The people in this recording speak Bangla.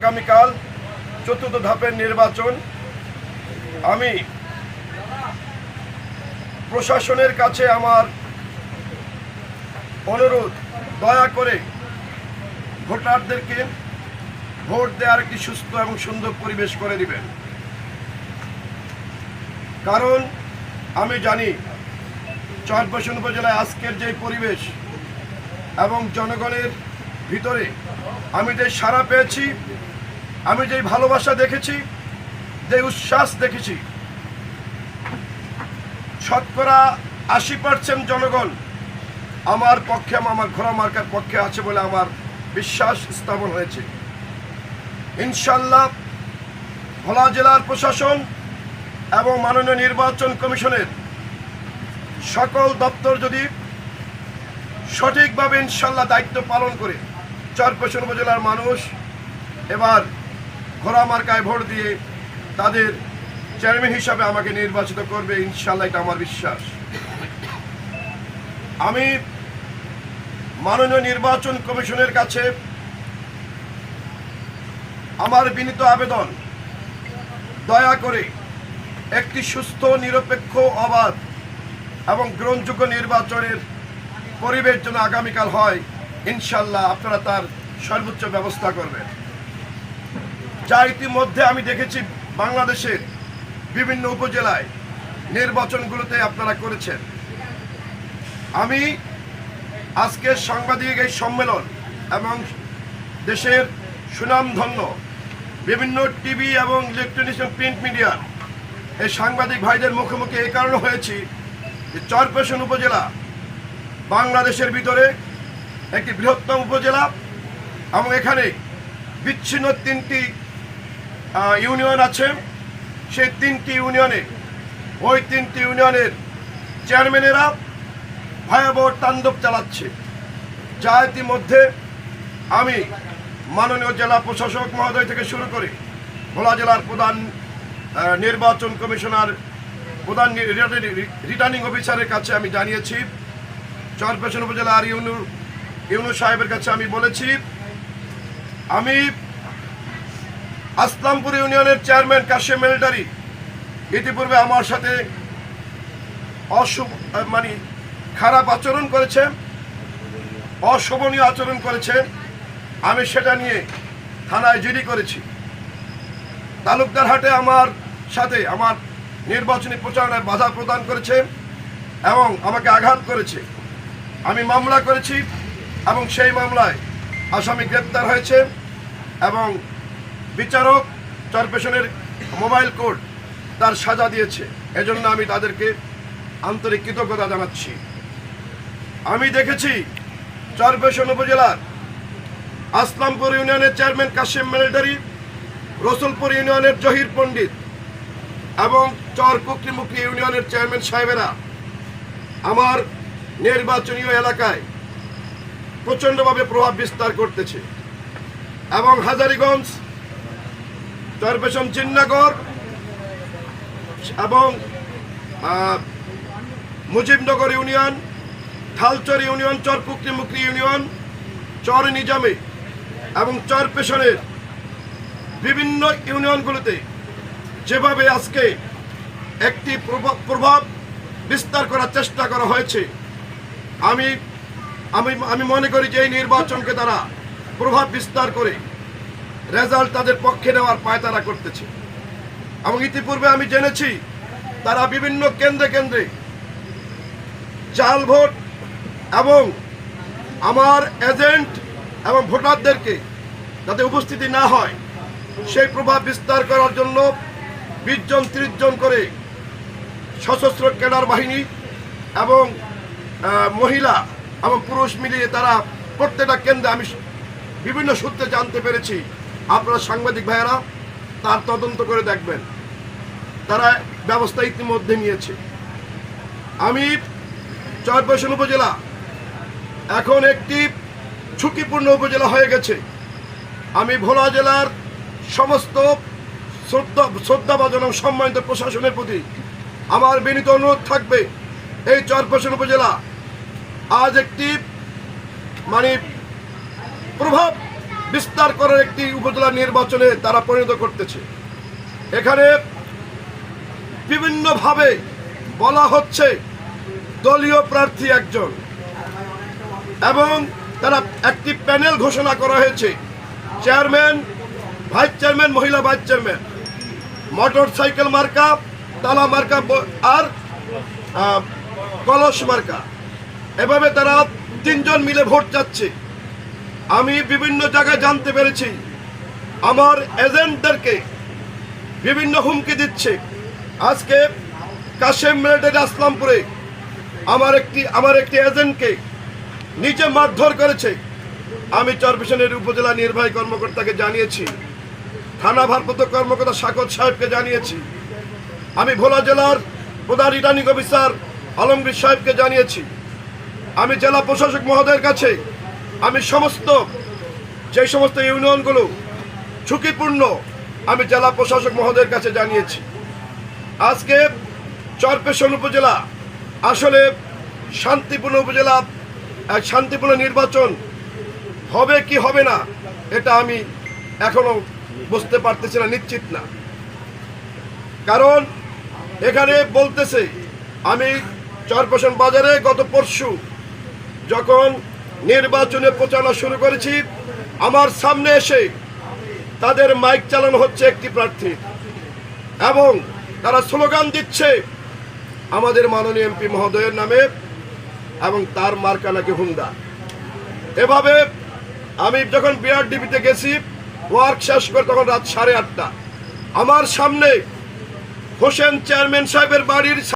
আগামীকাল চতুর্থ ধাপের নির্বাচন। আমি প্রশাসনের কাছে আমার অনুরোধ, দয়া করে ভোটারদেরকে ভোট দেওয়ার একটি সুস্থ এবং সুন্দর পরিবেশ করে দিবেন। কারণ আমি জানি চরপেশন উপজেলায় আজকের যে পরিবেশ এবং জনগণের ভিতরে আমি যে সাড়া পেয়েছি, আমি যে ভালোবাসা দেখেছি, যে উচ্ছ্বাস দেখেছি, শতকরা আশি পার্সেন্ট জনগণ আমার পক্ষে, আমার ঘোড়া মার্কার পক্ষে আছে বলে আমার বিশ্বাস স্থাপন হয়েছে। ইনশাল্লাহ ভোলা জেলার প্রশাসন এবং মাননীয় নির্বাচন কমিশনের সকল দপ্তর যদি সঠিকভাবে ইনশাল্লাহ দায়িত্ব পালন করে চরপেশন উপজেলার মানুষ এবার ঘোড়া মার্কায় ভোট দিয়ে তাদের চেয়ারম্যান হিসাবে আমাকে নির্বাচিত করবে ইনশাল্লাহ এটা আমার বিশ্বাস। আমি মাননীয় নির্বাচন কমিশনের কাছে আমার বিনীত আবেদন, দয়া করে একটি সুস্থ, নিরপেক্ষ, অবাধ এবং গ্রহণযোগ্য নির্বাচনের পরিবেশ যেন আগামীকাল হয়। ইনশাল্লাহ আপনারা তার সর্বোচ্চ ব্যবস্থা করবেন। যা ইতিমধ্যে আমি দেখেছি বাংলাদেশের বিভিন্ন উপজেলায় নির্বাচনগুলোতে আপনারা করেছেন। আমি আজকের সাংবাদিক এই সম্মেলন এবং দেশের সুনামধন্য বিভিন্ন টিভি এবং ইলেকট্রনিক্স প্রিন্ট মিডিয়ার এই সাংবাদিক ভাইদের মুখোমুখি এই কারণে হয়েছি যে চরপেশন উপজেলা বাংলাদেশের ভিতরে একটি বৃহত্তম উপজেলা এবং এখানে বিচ্ছিন্ন তিনটি ইউনিয়ন আছে। সেই তিনটি ইউনিয়নে, ওই তিনটি ইউনিয়নের চেয়ারম্যানেরা ভয়াবহ তাণ্ডব চালাচ্ছে। যা ইতিমধ্যে আমি মাননীয় জেলা প্রশাসক মহোদয় থেকে শুরু করে ভোলা জেলার প্রধান নির্বাচন কমিশনার, প্রধান রিটার্নিং- অফিসারের কাছে আমি জানিয়েছি, চরপেশন উপজেলা আর ইউনু ইউনু সাহেবের কাছে আমি বলেছি, আমি আসলামপুর ইউনিয়নের চেয়ারম্যান কাশেম মিলিটারি ইতিপূর্বে আমার সাথে অশুভ মানে খারাপ আচরণ করেছে, অশোভনীয় আচরণ করেছে। আমি সেটা নিয়ে থানায় জিডি করেছি। তালুকদার হাটে আমার সাথে আমার নির্বাচনী প্রচারণায় বাধা প্রদান করেছে এবং আমাকে আঘাত করেছে। আমি মামলা করেছি। এবং সেই মামলায় আসামি গ্রেপ্তার হয়েছে এবং বিচারক চরপেশনের মোবাইল কোর্ট তার সাজা দিয়েছে। এজন্য আমি তাদেরকে আন্তরিক কৃতজ্ঞতা জানাচ্ছি। আমি দেখেছি চরপেশন উপজেলার আসলামপুর ইউনিয়নের চেয়ারম্যান কাশিম মিলিটারি, রসুলপুর ইউনিয়নের জহির পণ্ডিত এবং চর কুকরিমুখী ইউনিয়নের চেয়ারম্যান সাহেবেরা আমার নির্বাচনীয় এলাকায় প্রচণ্ডভাবে প্রভাব বিস্তার করতেছে। এবং হাজারিগঞ্জ চরপেশন চিন্নাগর এবং Mujibnagar union, Thalchar union Mukri union, Char নিজামে এবং চর পেশনের বিভিন্ন ইউনিয়নগুলোতে যেভাবে আজকে একটি প্রভাব বিস্তার করার চেষ্টা করা হয়েছে, আমি আমি আমি মনে করি যে এই নির্বাচনকে তারা প্রভাব বিস্তার করে রেজাল্ট তাদের পক্ষে নেওয়ার পায়তারা করতেছে। এবং ইতিপূর্বে আমি জেনেছি তারা বিভিন্ন কেন্দ্রে কেন্দ্রে চাল ভোট এবং আমার এজেন্ট এবং ভোটারদেরকে যাতে উপস্থিতি না হয়, সেই প্রভাব বিস্তার করার জন্য বিশ জন, ত্রিশ জন করে সশস্ত্র ক্যাডার বাহিনী এবং মহিলা এবং পুরুষ মিলিয়ে তারা প্রত্যেকটা কেন্দ্রে আমি বিভিন্ন সূত্রে জানতে পেরেছি। আপনারা সাংবাদিক ভাইয়েরা, তার তদন্ত করে দেখবেন। তারা ব্যবস্থা ইতিমধ্যে নিয়েছে। আমি চরপেশন উপজেলা এখন একটি ঝুঁকিপূর্ণ উপজেলা হয়ে গেছে। আমি ভোলা জেলার সমস্ত শ্রদ্ধা, শ্রদ্ধাভাজন এবং সম্মানিত প্রশাসনের প্রতি আমার বিনীত অনুরোধ থাকবে, এই চরপেশন উপজেলা আজ একটি মানে প্রভাব বিস্তার করার একটি উপজেলা নির্বাচনে তারা পরিণত করতেছে। এখানে বিভিন্নভাবে বলা হচ্ছে দলীয় প্রার্থী একজন এবং তারা একটি প্যানেল ঘোষণা করা হয়েছে, চেয়ারম্যান, ভাইস চেয়ারম্যান, মহিলা ভাইস চেয়ারম্যান। মোটর সাইকেল মার্কা, তালা মার্কা আর কলস মার্কা। এভাবে তারা তিনজন মিলে ভোট চাচ্ছে। আমি বিভিন্ন জায়গায় জানতে পেরেছি, আমার এজেন্টদেরকে বিভিন্ন হুমকি দিচ্ছে। আজকে কাশেম মিলিটারি আসলামপুরে আমার একটি আমার একটি এজেন্টকে নিজে মারধর করেছে। আমি চরপিশনের উপজেলা নির্বাহী কর্মকর্তাকে জানিয়েছি, থানা ভারপ্রাপ্ত কর্মকর্তা সাকত সাহেবকে জানিয়েছি, আমি ভোলা জেলার প্রধান রিটার্নিং অফিসার আলমগীর সাহেবকে জানিয়েছি। আমি জেলা প্রশাসক মহোদয়ের কাছে আমি সমস্ত, যে সমস্ত ইউনিয়নগুলো ঝুঁকিপূর্ণ, আমি জেলা প্রশাসক মহোদয়ের কাছে জানিয়েছি। আজকে চরপেশন উপজেলা আসলে শান্তিপূর্ণ উপজেলা এক শান্তিপূর্ণ নির্বাচন হবে কি হবে না, এটা আমি এখনও বুঝতে পারতেছি না, নিশ্চিত না। কারণ এখানে বলতেছে, আমি চরপেশন বাজারে গত পরশু যখন নির্বাচনে প্রচারণা শুরু করেছি, আমার সামনে এসে তাদের মাইক চালানো হচ্ছে একটি প্রার্থী। এবং তারা স্লোগান দিচ্ছে, আমাদের মাননীয় এমপি মহোদয়ের নামে এবং তার মার্কা নাকি হুন্ডা এভাবে আমি যখন বিআরডিবিতে গেছি, ওয়ার্ক শেষ করে তখন রাত সাড়ে আটটা। আমার সামনে হোসেন চেয়ারম্যান সাহেবের বাড়ির